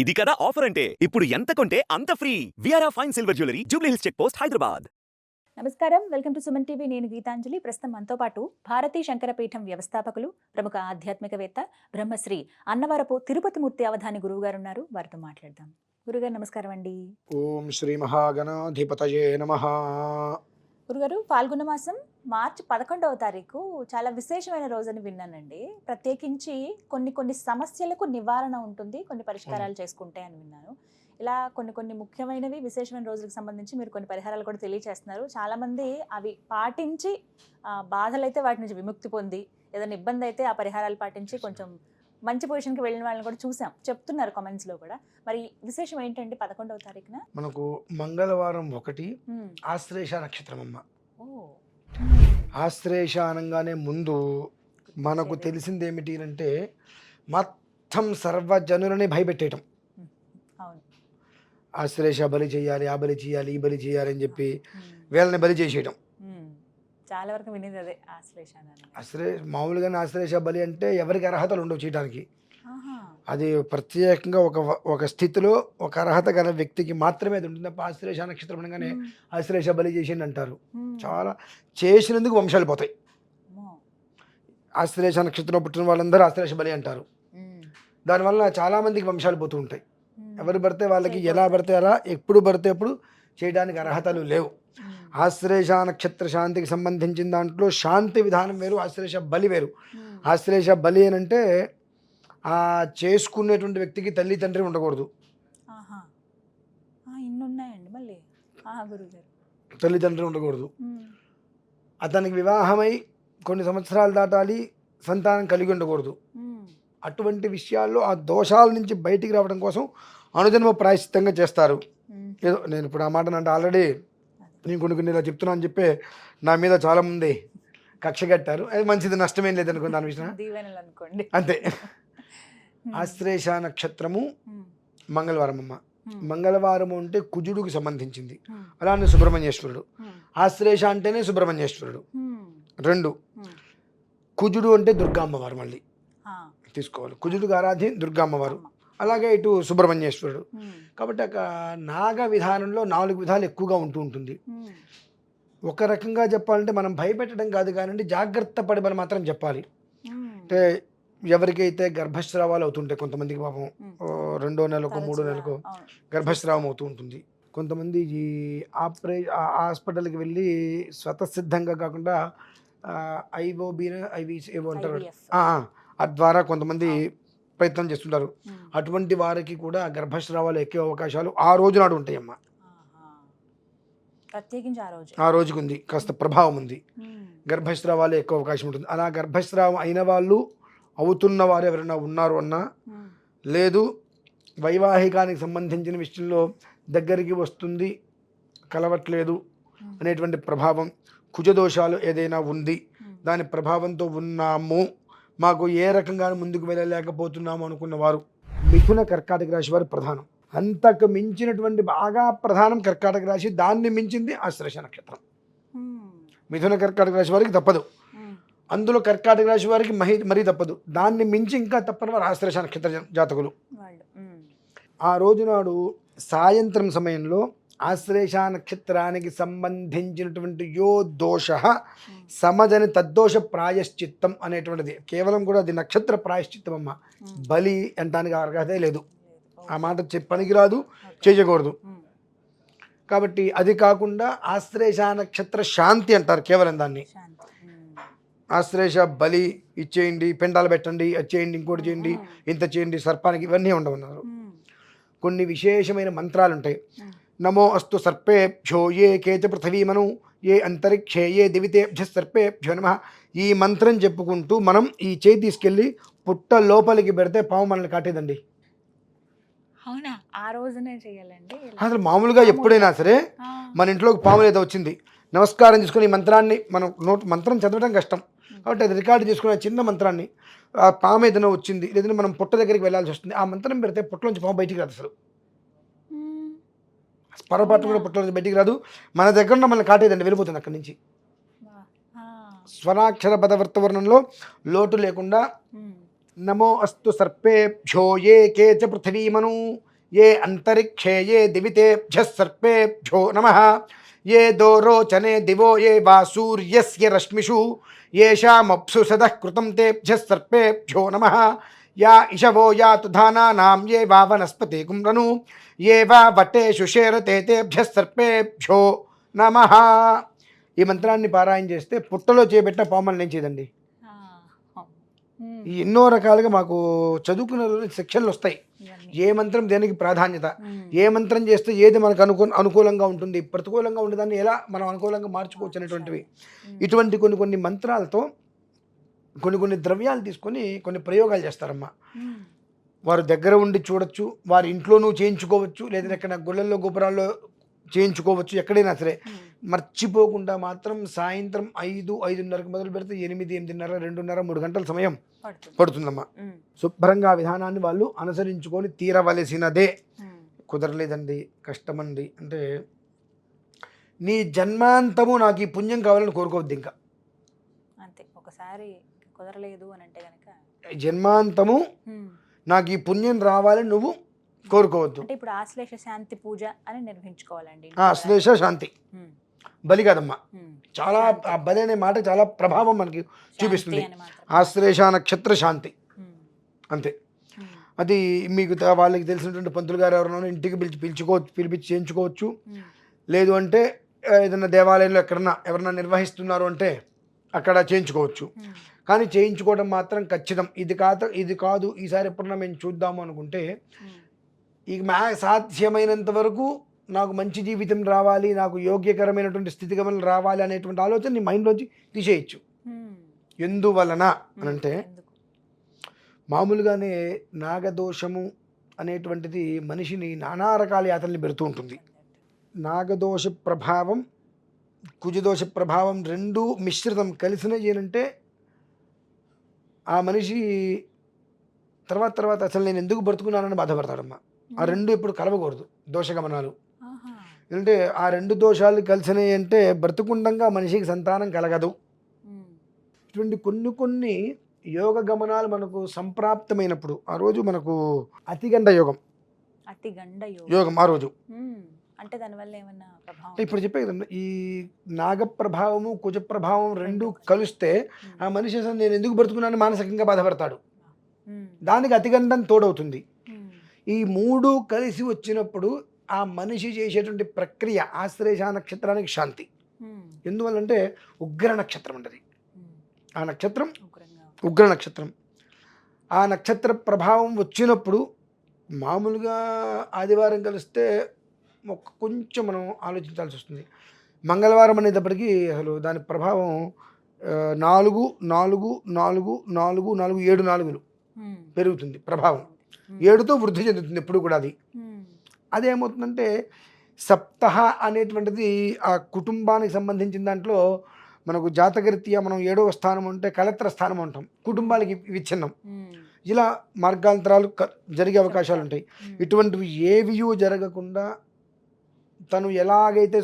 ఇది కదా ఆఫర్ అంటే? ఇప్పుడు ఎంత కొంటే అంత free విఆర్ఆ fine silver jewellery Jubilee Hills check post Hyderabad నమస్కారం వెల్కమ్ టు సుమన్ టీవీ నేను గీతాంజలి. ప్రస్తుతం మనతో పాటు భారతీ శంకరపీఠం వ్యవస్థాపకులు ప్రముఖ ఆధ్యాత్మికవేత్త బ్రహ్మశ్రీ అన్నవరపు తిరుపతి మూర్తి అవధాని గురువు గారు ఉన్నారు వారితో మాట్లాడదాం. గురుగారు నమస్కారం అండి. ఓం శ్రీ మహాగణాధిపతయే నమ. గురుగారు పాల్గొన మాసం మార్చి పదకొండవ తారీఖు చాలా విశేషమైన రోజని విన్నానండి. ప్రత్యేకించి కొన్ని కొన్ని సమస్యలకు నివారణ ఉంటుంది కొన్ని పరిష్కారాలు చేసుకుంటే అని విన్నాను. ఇలా కొన్ని కొన్ని ముఖ్యమైనవి విశేషమైన రోజులకు సంబంధించి మీరు కొన్ని పరిహారాలు కూడా తెలియజేస్తున్నారు చాలా మంది అవి పాటించి బాధలైతే వాటి నుంచి విముక్తి పొంది ఏదైనా ఇబ్బంది అయితే ఆ పరిహారాలు పాటించి కొంచెం మంచి పొజిషన్కి వెళ్ళిన వాళ్ళని కూడా చూసాం. చెప్తున్నారు comments లో కూడా. మరి విశేషం ఏంటండి పదకొండవ తారీఖున? మనకు మంగళవారం ఒకటి. ఆశ్లేష నక్షత్రం అమ్మ ఓ. ఆశ్లేష అనగానే ముందు మనకు తెలిసింది ఏమిటి అంటే మొత్తం సర్వజనులని భయపెట్టేయటం. ఆశ్లేష బలి చేయాలి ఆ బలి చేయాలి ఈ బలి చేయాలి అని చెప్పి. వీళ్ళని బలి చేసేయడం మ్మ్. చాలా వరకు వినేది అదే. అశ్లే మామూలుగానే ఆశ్లేష బలి అంటే ఎవరికి అర్హతలు ఉండవు చేయడానికి. అది ప్రత్యేకంగా ఒక ఒక స్థితిలో ఒక అర్హత గల వ్యక్తికి మాత్రమే అది ఉంటుంది తప్ప ఆశ్లేష నక్షత్రం అనగానే. ఆశ్లేష బలి చేసింది అంటారు. చాలా చేసినందుకు వంశాలు పోతాయి. ఆశ్లేష నక్షత్రంలో పుట్టిన వాళ్ళందరూ ఆశ్లేష బలి అంటారు. దానివల్ల చాలా మందికి వంశాలు పోతూ ఉంటాయి. ఎవరు పడితే వాళ్ళకి ఎలా పడితే అలా ఎప్పుడు పడితే ఎప్పుడు చేయడానికి అర్హతలు లేవు. ఆశ్లేష నక్షత్ర శాంతికి సంబంధించిన దాంట్లో శాంతి విధానం వేరు ఆశ్లేష బలి వేరు. మ్మ్. ఆశ్లేష బలి అని అంటే ఆ చేసుకునేటువంటి వ్యక్తికి తల్లి తండ్రి ఉండకూడదు. తల్లిదండ్రులు ఉండకూడదు. మ్మ్. అతనికి వివాహమై కొన్ని సంవత్సరాలు దాటాలి సంతానం కలిగి ఉండకూడదు. అటువంటి విషయాల్లో ఆ దోషాల నుంచి బయటికి రావడం కోసం అనుజన్మ ప్రాయశ్చిత్తంగా చేస్తారు. ఏదో నేను ఇప్పుడు ఆ మాట అంటే ఆల్రెడీ నేను కొన్ని కొన్ని ఇలా చెప్తున్నాను అని చెప్పి నా మీద చాలా మంది కక్ష కట్టారు అది మంచిది నష్టమేం లేదనుకో దాని విషయం అనుకోండి అంతే. ఆశ్లేష నక్షత్రము. మంగళవారం అమ్మ మ్మ్. మంగళవారం అంటే కుజుడికి సంబంధించింది. అలానే సుబ్రహ్మణ్యేశ్వరుడు మ్మ్. ఆశ్లేష అంటేనే సుబ్రహ్మణ్యేశ్వరుడు. రెండు. కుజుడు అంటే దుర్గా అమ్మవారు మళ్ళీ. తీసుకోవాలి కుజుడికి ఆరాధ్యం దుర్గా అమ్మవారు అమ్మ. అలాగే ఇటు సుబ్రహ్మణ్యేశ్వరుడు. కాబట్టి ఒక నాగ విధానంలో నాలుగు విధాలు ఎక్కువగా ఉంటూ ఉంటుంది. ఒక రకంగా చెప్పాలంటే మనం భయపెట్టడం కాదు కానీ జాగ్రత్త పడమని మాత్రం చెప్పాలి. అంటే ఎవరికైతే గర్భస్రావాలు అవుతుంటాయి కొంతమందికి పాపం రెండో నెలకు మూడో నెలకు. గర్భస్రావం అవుతూ ఉంటుంది కొంతమంది ఈ ఆపరే ఆ హాస్పిటల్కి వెళ్ళి స్వతసిద్ధంగా కాకుండా ఐఓబి ఐవి ఏవో అంటారు ఆ ద్వారా కొంతమంది ప్రయత్నం చేస్తుంటారు. అటువంటి వారికి కూడా గర్భస్రావాలు ఎక్కే అవకాశాలు ఆ రోజు నాడు ఉంటాయమ్మ. ప్రత్యేకించి ఆ రోజు ఆ రోజుకు ఉంది కాస్త ప్రభావం ఉంది. గర్భస్రావాలు ఎక్కువ అవకాశం ఉంటుంది అలా గర్భస్రావం అయిన వాళ్ళు అవుతున్న వారు ఎవరైనా ఉన్నారు అన్నా. లేదు వైవాహికానికి సంబంధించిన విషయంలో దగ్గరికి వస్తుంది కలవట్లేదు. అనేటువంటి ప్రభావం కుజదోషాలు ఏదైనా ఉంది. దాని ప్రభావంతో ఉన్నాము మాకు ఏ రకంగా ముందుకు వెళ్ళలేకపోతున్నాము అనుకున్న వారు. మిథున కర్కాటక రాశి వారు ప్రధానం. అంతకు మించినటువంటి బాగా ప్రధానం కర్కాటక రాశి దాన్ని మించింది ఆశ్లేష నక్షత్రం. మిథున కర్కాటక రాశి వారికి తప్పదు. అందులో కర్కాటక రాశి వారికి మహి మరీ తప్పదు. దాన్ని మించి ఇంకా తప్పని వారు ఆశ్లేష నక్షత్ర జాతకులు. ఆ రోజు నాడు సాయంత్రం సమయంలో ఆశ్లేష నక్షత్రానికి సంబంధించినటువంటి యో దోష సమజని తద్దోష ప్రాయశ్చిత్తం అనేటువంటిది కేవలం కూడా అది నక్షత్ర ప్రాయశ్చిత్తం అమ్మ మ్మ్. బలి అంటానికి అర్హతే లేదు. ఆ మాట చె- పనికిరాదు ఓకే. చేయకూడదు. కాబట్టి అది కాకుండా ఆశ్లేష నక్షత్ర శాంతి అంటారు కేవలం దాన్ని. ఆశ్లేష బలి ఇచ్చేయండి పెండాలు పెట్టండి అది చేయండి ఇంకోటి చేయండి ఇంత చేయండి సర్పానికి ఇవన్నీ ఉండవన్నారు మ్మ్. కొన్ని విశేషమైన మంత్రాలు ఉంటాయి. నమో అస్తు సర్పేభ్యో ఏ కేచ పృథివీమను ఏ అంతరిక్షే ఏ దివితేభ్య సర్పేభ్యో నమ ఈ మంత్రం చెప్పుకుంటూ మనం ఈ చేయి తీసుకెళ్ళి పుట్ట లోపలికి పెడితే పాము మనల్ని కాటేదండి అవునా ఆ రోజునే చేయాలండి ఇలా? అసలు మామూలుగా ఎప్పుడైనా సరే. మన ఇంట్లోకి పాము ఏదో వచ్చింది నమస్కారం చేసుకుని ఈ మంత్రాన్ని మనం నోట్ మంత్రం చదవడం కష్టం కాబట్టి అది రికార్డు చేసుకునే చిన్న మంత్రాన్ని ఆ పాము ఏదైనా వచ్చింది లేదంటే మనం పుట్ట దగ్గరికి వెళ్ళాల్సి వస్తుంది ఆ మంత్రం పెడితే పుట్టలోంచి పాము బయటికి రాదు అసలు. పొరపాటు కూడా పుట్టలోంచి బయటికి రాదు మన దగ్గర ఉన్న మనల్ని కాటేదండి వెళ్ళిపోతుంది అక్కడి నుంచి. స్వరాక్షర పదవర్త వర్ణంలో లోటు లేకుండా. నమో అస్తు సర్పేభ్యో ఏ కే చ పృథివీమను ఏ అంతరిక్షే ఏ దివితేభ్య సర్పేభ్యో నమ ఏ దోరోచనే దివో ఏ వా సూర్యస్య రశ్మిషు ఏషామప్సు సదః కృతం తేభ్య సర్పేభ్యో నమ యా ఇషవో యాతు ధానానాం ఏ వా వనస్పతి కుమ్రను ఏ వా వటేషు షేరతే తేభ్య సర్పేభ్యో నమ. ఈ మంత్రాన్ని పారాయణ చేస్తే పుట్టలో చేపెట్టిన పాములు ఉమ్, ఈ ఎన్నో రకాలుగా మాకు చదువుకున్న శిక్షణలు వస్తాయి. ఏ మంత్రం దేనికి ప్రాధాన్యత? ఏ మంత్రం చేస్తే ఏది మనకు అనుకూ అనుకూలంగా ఉంటుంది? ప్రతికూలంగా ఉండేదాన్ని ఎలా మనం అనుకూలంగా మార్చుకోవచ్చు అనేటువంటివి. ఇటువంటి కొన్ని కొన్ని మంత్రాలతో కొన్ని కొన్ని ద్రవ్యాలు తీసుకొని కొన్ని ప్రయోగాలు చేస్తారమ్మా. వారు దగ్గర ఉండి చూడొచ్చు వారి ఇంట్లోనూ చేయించుకోవచ్చు లేదా ఎక్కడ గుళ్ళల్లో గోపురాల్లో చేయించుకోవచ్చు ఎక్కడైనా సరే. మర్చిపోకుండా మాత్రం సాయంత్రం ఐదు ఐదున్నరకు మొదలు పెడితే ఎనిమిది ఎనిమిదిన్నర రెండున్నర మూడు గంటల సమయం పడుతుంది. పడుతుందమ్మా. శుభ్రంగా ఆ విధానాన్ని వాళ్ళు అనుసరించుకొని తీరవలసినదే. కుదరలేదండి కష్టమండి. అంటే నీ జన్మాంతము నాకు ఈ పుణ్యం కావాలని కోరుకోవద్దు ఇంకా. అంతే ఒకసారి కుదరలేదు అని అంటే గనక? జన్మాంతము నాకు ఈ పుణ్యం రావాలని నువ్వు కోరుకోవద్దు. అంటే ఇప్పుడు ఆశ్లేష శాంతి పూజ అని నిర్వహించుకోవాలండి. ఆ శ్లేష శాంతి. బలి కాదమ్మా చాలా ఆ బలి అనే మాట చాలా ప్రభావం మనకి చూపిస్తుంది. ఆశ్లేష నక్షత్ర శాంతి. అంతే. అది మీకు వాళ్ళకి తెలిసినటువంటి పంతులు గారు ఎవరైనా ఇంటికి పిలిచి పిలుచుకో పిలిపించి చేయించుకోవచ్చు. లేదు అంటే ఏదైనా దేవాలయంలో ఎక్కడన్నా ఎవరన్నా నిర్వహిస్తున్నారు అంటే అక్కడ చేయించుకోవచ్చు. కానీ చేయించుకోవడం మాత్రం ఖచ్చితం. ఇది కాదు ఇది కాదు ఈసారి ఎప్పుడన్నా మేము చూద్దాము అనుకుంటే ఇక మా సాధ్యమైనంత వరకు నాకు మంచి జీవితం రావాలి నాకు యోగ్యకరమైనటువంటి స్థితిగమనం రావాలి అనేటువంటి ఆలోచన నీ మైండ్లోంచి తీసేయచ్చు. ఎందువలన అని అంటే ఎందుకు? మామూలుగానే నాగదోషము అనేటువంటిది మనిషిని నానా రకాల యాతల్ని పెడుతూ ఉంటుంది. నాగదోష ప్రభావం కుజదోష ప్రభావం రెండూ మిశ్రితం. కలిసినవి ఏంటంటే ఆ మనిషి తర్వాత తర్వాత అసలు నేను ఎందుకు బ్రతుకున్నానని బాధపడతాడమ్మా. ఆ రెండు ఎప్పుడు కలవకూడదు దోషగమనాలు. ఎందుకంటే ఆ రెండు దోషాలు కలిసినాయి అంటే బ్రతుకుండంగా మనిషికి సంతానం కలగదు. ఇటువంటి కొన్ని కొన్ని యోగ గమనాలు మనకు సంప్రాప్తమైనప్పుడు ఆ రోజు మనకు అతిగండ యోగం. అతి గండ యోగం ఆ రోజు. అంటే దానివల్ల ఏమన్నా ప్రభావం ఇప్పుడు చెప్పే కదండి ఈ నాగ ప్రభావము కుజ ప్రభావం రెండు కలిస్తే ఆ మనిషి అసలు నేను ఎందుకు బ్రతుకున్నాను మానసికంగా బాధపడతాడు. దానికి అతిగండం తోడవుతుంది. ఈ మూడు కలిసి వచ్చినప్పుడు ఆ మనిషి చేసేటువంటి ప్రక్రియ ఆశ్లేష నక్షత్రానికి శాంతి. ఎందువల్లంటే ఉగ్ర నక్షత్రం ఉంటుంది ఆ నక్షత్రం ఉగ్ర నక్షత్రం. ఆ నక్షత్ర ప్రభావం వచ్చినప్పుడు మామూలుగా ఆదివారం కలిస్తే కొంచెం మనం ఆలోచించాల్సి వస్తుంది. మంగళవారం అనేటప్పటికీ అసలు దాని ప్రభావం నాలుగు నాలుగు నాలుగు నాలుగు నాలుగు ఏడు నాలుగులు పెరుగుతుంది ప్రభావం. ఏడుతో వృద్ధి చెందుతుంది ఎప్పుడు కూడా అది. అదేమవుతుందంటే సప్తహ అనేటువంటిది ఆ కుటుంబానికి సంబంధించిన దాంట్లో మనకు జాతకరీత్యా మనం ఏడవ స్థానం ఉంటే కలత్ర స్థానం ఉంటాం కుటుంబాలకి విచ్ఛిన్నం. ఇలా మార్గాంతరాలు జరిగే అవకాశాలు ఉంటాయి. ఇటువంటివి ఏవియూ జరగకుండా తను ఎలాగైతే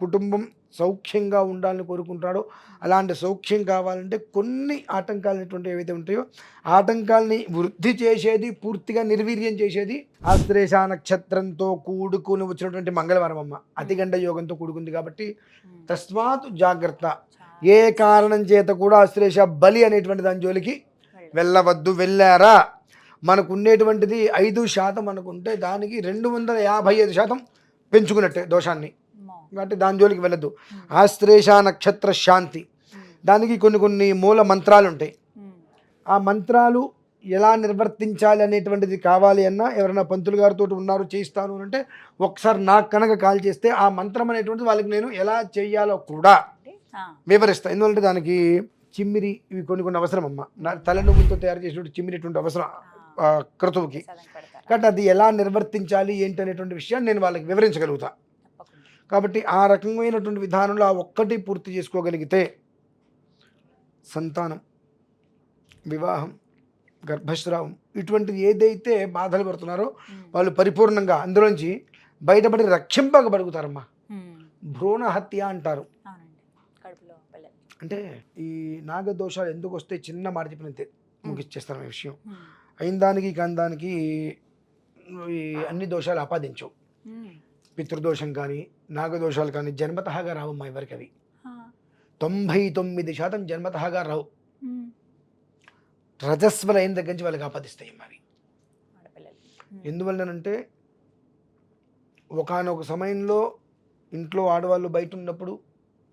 కుటుంబం సౌఖ్యంగా ఉండాలని కోరుకుంటాడో అలాంటి సౌఖ్యం కావాలంటే కొన్ని ఆటంకాలు అనేటువంటి ఏవైతే ఉంటాయో ఆటంకాలని వృద్ధి చేసేది పూర్తిగా నిర్వీర్యం చేసేది ఆశ్లేష నక్షత్రంతో కూడుకుని వచ్చినటువంటి మంగళవారం అమ్మ. అతిగండ యోగంతో కూడుకుంది కాబట్టి తస్మాత్ జాగ్రత్త. ఏ కారణం చేత కూడా ఆశ్లేష బలి అనేటువంటి దాని జోలికి వెళ్ళవద్దు వెళ్ళారా? మనకు ఉండేటువంటిది ఐదు శాతం అనుకుంటే దానికి రెండు వందల యాభై ఐదు శాతం పెంచుకున్నట్టే దోషాన్ని. కాబట్టి దాని జోలికి వెళ్ళదు. ఉమ్, ఆశ్లేష నక్షత్ర శాంతి. దానికి కొన్ని కొన్ని మూల మంత్రాలు ఉంటాయి. ఆ మంత్రాలు ఎలా నిర్వర్తించాలి అనేటువంటిది కావాలి అన్నా ఎవరైనా పంతులు గారితో ఉన్నారు చేయిస్తాను అని అంటే ఒకసారి నాకు కనుక కాల్ చేస్తే ఆ మంత్రం అనేటువంటిది వాళ్ళకి నేను ఎలా చేయాలో కూడా అంటే, వివరిస్తాను ఎందుకంటే దానికి చిమ్మిరి ఇవి కొన్ని కొన్ని అవసరం అమ్మ నా తల నువ్వులతో తయారు చేసినటువంటి చిమ్మిరిటువంటి అవసరం క్రతువుకి? కాబట్టి అది ఎలా నిర్వర్తించాలి ఏంటి అనేటువంటి విషయాన్ని నేను వాళ్ళకి వివరించగలుగుతా. కాబట్టి ఆ రకమైనటువంటి విధానంలో ఆ ఒక్కటి పూర్తి చేసుకోగలిగితే సంతానం వివాహం గర్భస్రావం ఇటువంటిది ఏదైతే బాధలు పడుతున్నారో వాళ్ళు పరిపూర్ణంగా అందులోంచి బయటపడి రక్షింపగలుగుతారమ్మా. ఉమ్, భ్రూణ హత్య అంటారు అంటే ఈ నాగదోషాలు ఎందుకు వస్తే చిన్న మాట చెప్పినంతే ముగిచ్చేస్తాను ఈ విషయం. అయిన దానికి కాని దానికి ఈ అన్ని దోషాలు ఆపాదించవు. పితృదోషం కానీ నాగదోషాలు కానీ జన్మతహాగా రావమ్మా ఎవరికి అవి. తొంభై తొమ్మిది శాతం జన్మతహాగా రావు. రజస్వల అయిన దగ్గర నుంచి వాళ్ళకి ఆపాదిస్తాయి అవి ఉమ్. ఎందువల్లనంటే ఒకానొక సమయంలో ఇంట్లో ఆడవాళ్ళు బయట ఉన్నప్పుడు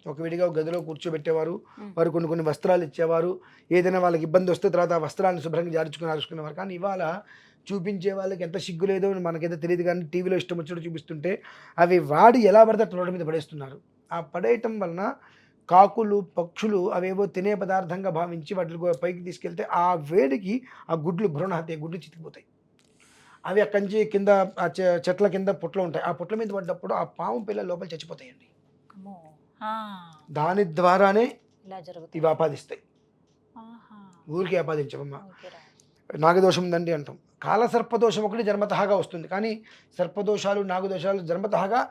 ఒక విడిగా గదిలో కూర్చోబెట్టేవారు. వారు కొన్ని కొన్ని వస్త్రాలు ఇచ్చేవారు ఏదైనా వాళ్ళకి ఇబ్బంది వస్తే తర్వాత ఆ వస్త్రాలను శుభ్రంగా జార్చుకుని ఆరుచుకునేవారు కానీ ఇవాళ చూపించే వాళ్ళకి ఎంత సిగ్గు లేదో మనకైతే తెలియదు కానీ టీవీలో ఇష్టం వచ్చినట్టు చూపిస్తుంటే అవి వాడి ఎలా పడితే అట్లా మీద పడేస్తున్నారు. ఆ పడేయటం వలన కాకులు పక్షులు అవేవో తినే పదార్థంగా భావించి వాటిని పైకి తీసుకెళ్తే ఆ వేడికి ఆ గుడ్లు భ్రూణహత్య గుడ్లు చితికిపోతాయి. అవి అక్కడి నుంచి కింద చెట్ల కింద పుట్లు ఉంటాయి. ఆ పుట్ల మీద పడ్డప్పుడు ఆ పాము పిల్లలు లోపల చచ్చిపోతాయండి. దాని ద్వారానే ఇవి ఆపాదిస్తాయి. ఊరికి ఆపాదించవమ్మా. ఓకేరా. నాగదోషం ఉందండి అంటాం. కాల సర్పదోషం ఒకటి జన్మతహాగా వస్తుంది. కానీ సర్పదోషాలు నాగదోషాలు జన్మతహాగా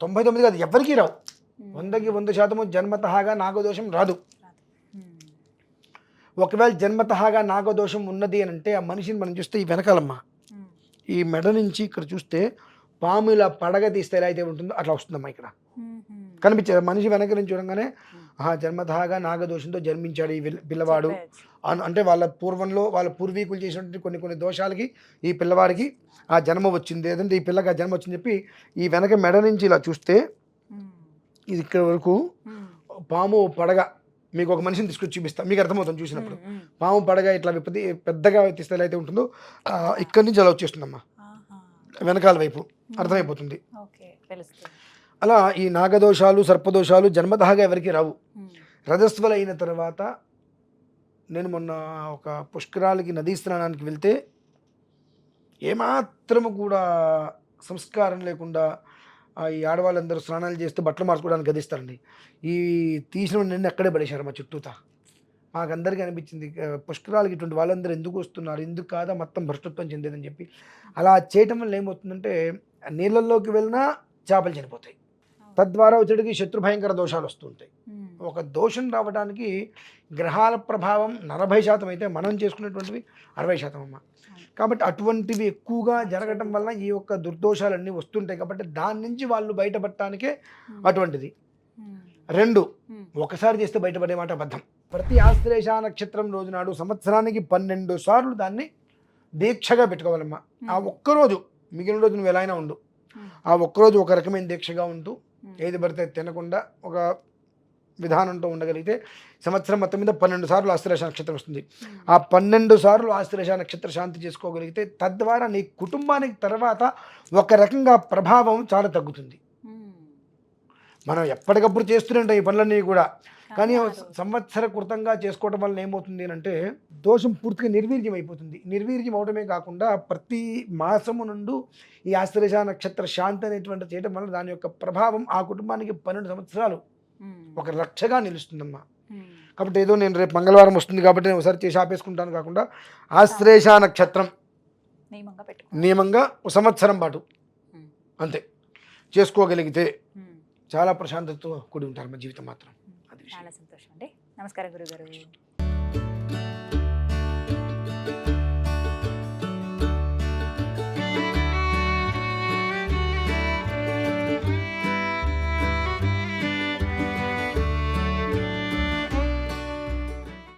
తొంభై తొమ్మిది కాదు ఎవరికీ రావు. వందకి వంద శాతము జన్మతహాగా నాగదోషం రాదు. ఒకవేళ జన్మతహాగా నాగదోషం ఉన్నది అని అంటే ఆ మనిషిని మనం చూస్తే ఈ వెనకాలమ్మా. ఈ మెడ నుంచి ఇక్కడ చూస్తే పాము ఇలా పడగ తీస్తే ఎలా అయితే ఉంటుందో అట్లా వస్తుందమ్మా ఇక్కడ. ఉమ్. కనిపించేది మనిషి వెనక నుంచి చూడంగానే ఆ జన్మతహాగా నాగదోషంతో జన్మించాడు ఈ పిల్ల- పిల్లవాడు అంటే వాళ్ళ పూర్వంలో వాళ్ళ పూర్వీకులు చేసినటువంటి కొన్ని కొన్ని దోషాలకి ఈ పిల్లవాడికి ఆ జన్మ వచ్చింది లేదంటే ఈ పిల్లకి ఆ జన్మ వచ్చింది చెప్పి ఈ వెనక మెడ నుంచి ఇలా చూస్తే. ఇది ఇక్కడ వరకు. పాము పడగ మీకు ఒక మనిషిని తీసుకొచ్చి చూపిస్తా మీకు అర్థమవుతుంది చూసినప్పుడు. పాము పడగ ఇట్లా విప్పది పెద్దగా తీస్తే అయితే ఉంటుందో ఇక్కడి నుంచి అలా వచ్చేస్తుందమ్మా ఆహా. వెనకాల వైపు అర్థమైపోతుంది అలా ఈ నాగదోషాలు సర్పదోషాలు జన్మతహాగా ఎవరికి రావు. రజస్వలైన తర్వాత నేను మొన్న ఒక పుష్కరాలకి నదీ స్నానానికి వెళ్తే ఏమాత్రము కూడా సంస్కారం లేకుండా ఈ ఆడవాళ్ళందరూ స్నానాలు చేస్తూ బట్టలు మార్చుకోవడానికి గదిస్తారండి. ఈ తీసిన నిన్ను అక్కడే పడేశారు మా చుట్టూతా. మాకందరికీ అనిపించింది పుష్కరాలకి ఇటువంటి వాళ్ళందరూ ఎందుకు వస్తున్నారు ఎందుకు కాదా మొత్తం భ్రష్టత్వం చెందేదని చెప్పి. అలా చేయటం వల్ల ఏమవుతుందంటే నీళ్ళల్లోకి వెళ్ళినా చేపలు చనిపోతాయి. తద్వారా వచ్చేటికి శత్రుభయంకర దోషాలు వస్తుంటాయి. ఒక దోషం రావడానికి గ్రహాల ప్రభావం నలభై శాతం అయితే మనం చేసుకునేటువంటివి అరవై శాతం అమ్మ కాబట్టి అటువంటివి ఎక్కువగా జరగటం వల్ల ఈ యొక్క దుర్దోషాలన్నీ వస్తుంటాయి కాబట్టి దాని నుంచి వాళ్ళు బయటపడటానికే అటువంటిది. రెండు. ఒకసారి చేస్తే బయటపడే మాట అబద్ధం ప్రతి ఆశ్లేష నక్షత్రం రోజు నాడు సంవత్సరానికి పన్నెండు సార్లు దాన్ని దీక్షగా పెట్టుకోవాలమ్మా ఆ ఒక్కరోజు మిగిలిన రోజు నువ్వు ఎలా అయినా ఉండు. ఆ ఒక్కరోజు ఒక రకమైన దీక్షగా ఉంటూ. ఏది పడితే తినకుండా ఒక విధానంతో ఉండగలిగితే సంవత్సరం మొత్తం మీద పన్నెండు సార్లు ఆశ్లేష నక్షత్రం వస్తుంది. ఆ పన్నెండు సార్లు ఆశ్లేష నక్షత్ర శాంతి చేసుకోగలిగితే తద్వారా నీ కుటుంబానికి తర్వాత ఒక రకంగా ప్రభావం చాలా తగ్గుతుంది. మనం ఎప్పటికప్పుడు చేస్తూనే ఉంటాం ఈ పనులన్నీ కూడా కానీ సంవత్సర కృతంగా చేసుకోవడం వల్ల ఏమవుతుంది అంటే దోషం పూర్తిగా నిర్వీర్యం అయిపోతుంది నిర్వీర్యం అవడమే కాకుండా ప్రతి మాసము నుండి ఈ ఆశ్లేష నక్షత్ర శాంతి అనేటువంటి చేయడం వల్ల దాని యొక్క ప్రభావం ఆ కుటుంబానికి పన్నెండు సంవత్సరాలు. ఒక రక్షగా నిలుస్తుందమ్మా. కాబట్టి ఏదో నేను రేపు మంగళవారం వస్తుంది కాబట్టి నేను ఒకసారి చేసి ఆపేసుకుంటాను కాకుండా ఆశ్లేష నక్షత్రం నియమంగా ఒక సంవత్సరం పాటు. అంతే చేసుకోగలిగితే. చాలా ప్రశాంతతతో కూడి ఉంటారు మా జీవితం మాత్రం చాలా సంతోషం అండి నమస్కారం గురుగారు.